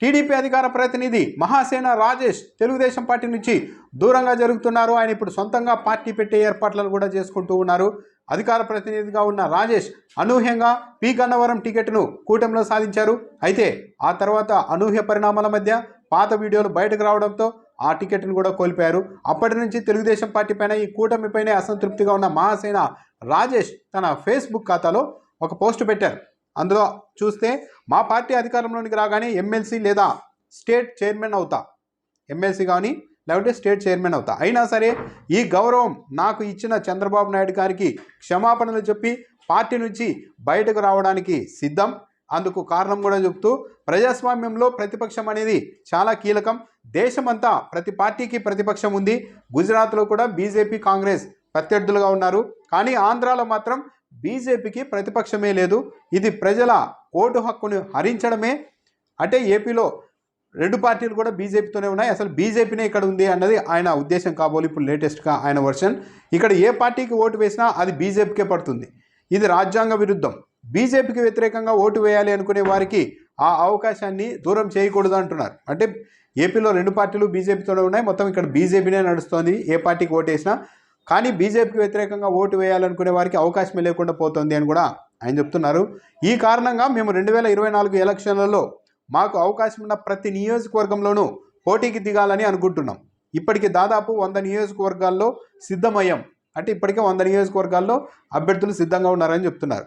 TDP అధికార ప్రతినిధి Mahasena Rajesh Telugu Desam party నుంచి దూరంగా జరుగుతున్నారు. ఆయన ఇప్పుడు సొంతంగా పార్టీ పెట్టే ఏర్పాట్లను కూడా చేసుకుంటూ ఉన్నారు. అధికార ప్రతినిధిగా ఉన్న రాజేష్ అనూహ్యంగా పి. గన్నవరం టికెట్ను కూటమిలో సాధించారు. అయితే ఆ తర్వాత అనూహ్య పరిణామాల మధ్య పాత వీడియోలు బయటకు రావడంతో ఆ టికెట్ను కూడా కోల్పోయారు. అప్పటి నుంచి తెలుగుదేశం పార్టీ పైన ఈ కూటమిపైనే అసంతృప్తిగా ఉన్న మహాసేన రాజేష్ తన ఫేస్బుక్ ఖాతాలో ఒక పోస్ట్ పెట్టారు. అందులో చూస్తే మా పార్టీ అధికారంలోనికి రాగానే ఎమ్మెల్సీ లేదా స్టేట్ చైర్మన్ అవుతా. ఎమ్మెల్సీ కానీ లేకపోతే స్టేట్ చైర్మన్ అవుతా. అయినా సరే ఈ గౌరవం నాకు ఇచ్చిన చంద్రబాబు నాయుడు గారికి క్షమాపణలు చెప్పి పార్టీ నుంచి బయటకు రావడానికి సిద్ధం. అందుకు కారణం కూడా చెప్తూ ప్రజాస్వామ్యంలో ప్రతిపక్షం అనేది చాలా కీలకం. దేశమంతా ప్రతి పార్టీకి ప్రతిపక్షం ఉంది. గుజరాత్లో కూడా బీజేపీ కాంగ్రెస్ ప్రత్యర్థులుగా ఉన్నారు. కానీ ఆంధ్రాలో మాత్రం బీజేపీకి ప్రతిపక్షమే లేదు. ఇది ప్రజల ఓటు హక్కును హరించడమే. అంటే ఏపీలో రెండు పార్టీలు కూడా బీజేపీతోనే ఉన్నాయి. అసలు బీజేపీనే ఇక్కడ ఉంది అన్నది ఆయన ఉద్దేశం కాబోలు ఇప్పుడు లేటెస్ట్గా ఆయన వర్షన్. ఇక్కడ ఏ పార్టీకి ఓటు వేసినా అది బీజేపీకే పడుతుంది. ఇది రాజ్యాంగ విరుద్ధం. బీజేపీకి వ్యతిరేకంగా ఓటు వేయాలి అనుకునే వారికి ఆ అవకాశాన్ని దూరం చేయకూడదు అంటున్నారు. అంటే ఏపీలో రెండు పార్టీలు బీజేపీతోనే ఉన్నాయి. మొత్తం ఇక్కడ బీజేపీనే నడుస్తోంది. ఏ పార్టీకి ఓటు వేసినా కానీ బీజేపీకి వ్యతిరేకంగా ఓటు వేయాలనుకునే వారికి అవకాశం లేకుండా పోతుంది అని కూడా ఆయన చెప్తున్నారు. ఈ కారణంగా మేము రెండు వేల ఇరవై నాలుగు ఎలక్షన్లలో మాకు అవకాశం ఉన్న ప్రతి నియోజకవర్గంలోనూ పోటీకి దిగాలని అనుకుంటున్నాం. ఇప్పటికి దాదాపు వంద నియోజకవర్గాల్లో సిద్ధమయ్యాం. అంటే ఇప్పటికే వంద నియోజకవర్గాల్లో అభ్యర్థులు సిద్ధంగా ఉన్నారని చెప్తున్నారు.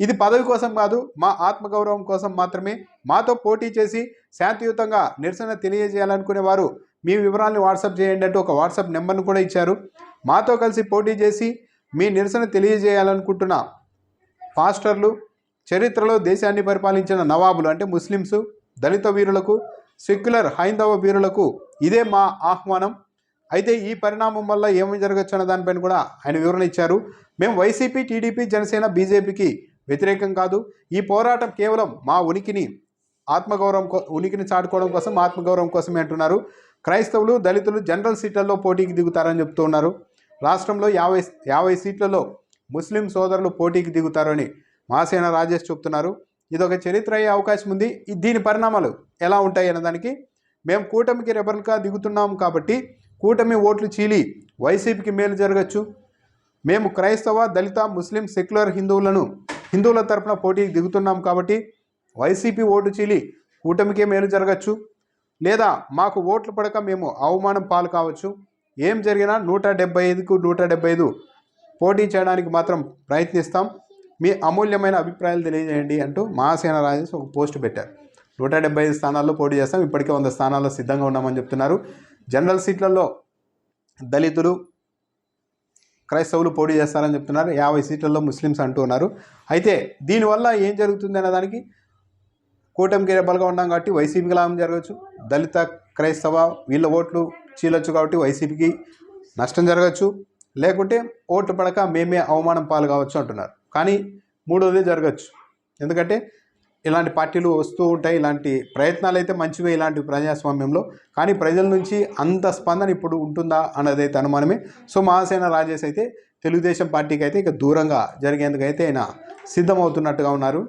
ఇది పదవి కోసం కాదు మా ఆత్మగౌరవం కోసం మాత్రమే మాతో పోటీ చేసి శాంతియుతంగా నిరసన తెలియజేయాలనుకునే వారు మీ వివరాలను వాట్సాప్ చేయండి అంటూ ఒక వాట్సాప్ నెంబర్ను కూడా ఇచ్చారు. మాతో కలిసి పోటీ చేసి మీ నిరసన తెలియజేయాలనుకుంటున్న పాస్టర్లు చరిత్రలో దేశాన్ని పరిపాలించిన నవాబులు అంటే ముస్లిమ్స్ దళిత వీరులకు సెక్యులర్ హైందవ వీరులకు ఇదే మా ఆహ్వానం. అయితే ఈ పరిణామం వల్ల ఏమి జరగచ్చు అన్న దానిపైన కూడా ఆయన వివరణ ఇచ్చారు. మేము వైసీపీ టీడీపీ జనసేన బీజేపీకి వ్యతిరేకం కాదు. ఈ పోరాటం కేవలం మా ఉనికిని ఆత్మగౌరవం ఉనికిని చాటుకోవడం కోసం ఆత్మగౌరవం కోసమే అంటున్నారు. క్రైస్తవులు దళితులు జనరల్ సీట్లలో పోటీకి దిగుతారని చెప్తున్నారు రాష్ట్రంలో యాభై యాభై సీట్లలో ముస్లిం సోదరులు పోటీకి దిగుతారని మాసేన రాజేష్ చెప్తున్నారు. ఇది ఒక చరిత్ర అయ్యే అవకాశం ఉంది. దీని పరిణామాలు ఎలా ఉంటాయి అన్నదానికి మేము కూటమికి రెబర్గా దిగుతున్నాం కాబట్టి కూటమి ఓట్లు చీలి వైసీపీకి మేలు జరగచ్చు. మేము క్రైస్తవ దళిత ముస్లిం సెక్యులర్ హిందువులను హిందువుల తరపున పోటీకి దిగుతున్నాం కాబట్టి వైసీపీ ఓటు చీలి కూటమికే మేలు జరగచ్చు. లేదా మాకు ఓట్లు పడక మేము అవమానం పాలు కావచ్చు. ఏం జరిగినా నూట డెబ్బై ఐదుకు నూట డెబ్బై ఐదు పోటీ చేయడానికి మాత్రం ప్రయత్నిస్తాం. మీ అమూల్యమైన అభిప్రాయాలు తెలియజేయండి అంటూ మహాసేన రాజేష్ ఒక పోస్ట్ పెట్టారు. నూట డెబ్బై ఐదు స్థానాల్లో పోటీ చేస్తాం. ఇప్పటికే వంద స్థానాల్లో సిద్ధంగా ఉన్నామని చెప్తున్నారు. జనరల్ సీట్లలో దళితులు క్రైస్తవులు పోటీ చేస్తారని చెప్తున్నారు. యాభై సీట్లలో ముస్లిమ్స్ అంటున్నారు అయితే దీనివల్ల ఏం జరుగుతుంది అనే దానికి కూటమికి రెబ్బలుగా ఉన్నాం కాబట్టి వైసీపీకి లాభం జరగచ్చు దళిత క్రైస్తవ వీళ్ళ ఓట్లు చీలొచ్చు కాబట్టి వైసీపీకి నష్టం జరగచ్చు లేకుంటే ఓట్లు పడక మేమే అవమానం పాలు కావచ్చు అంటున్నారు. కానీ మూడోది జరగచ్చు ఎందుకంటే ఇలాంటి పార్టీలు వస్తూ ఉంటాయి. ఇలాంటి ప్రయత్నాలు అయితే మంచివే ఇలాంటి ప్రజాస్వామ్యంలో. కానీ ప్రజల నుంచి అంత స్పందన ఇప్పుడు ఉంటుందా అన్నది అయితే అనుమానమే. సో మహాసేన రాజేష్ అయితే తెలుగుదేశం పార్టీకి అయితే ఇక దూరంగా జరిగేందుకైతే ఆయన సిద్ధమవుతున్నట్టుగా ఉన్నారు.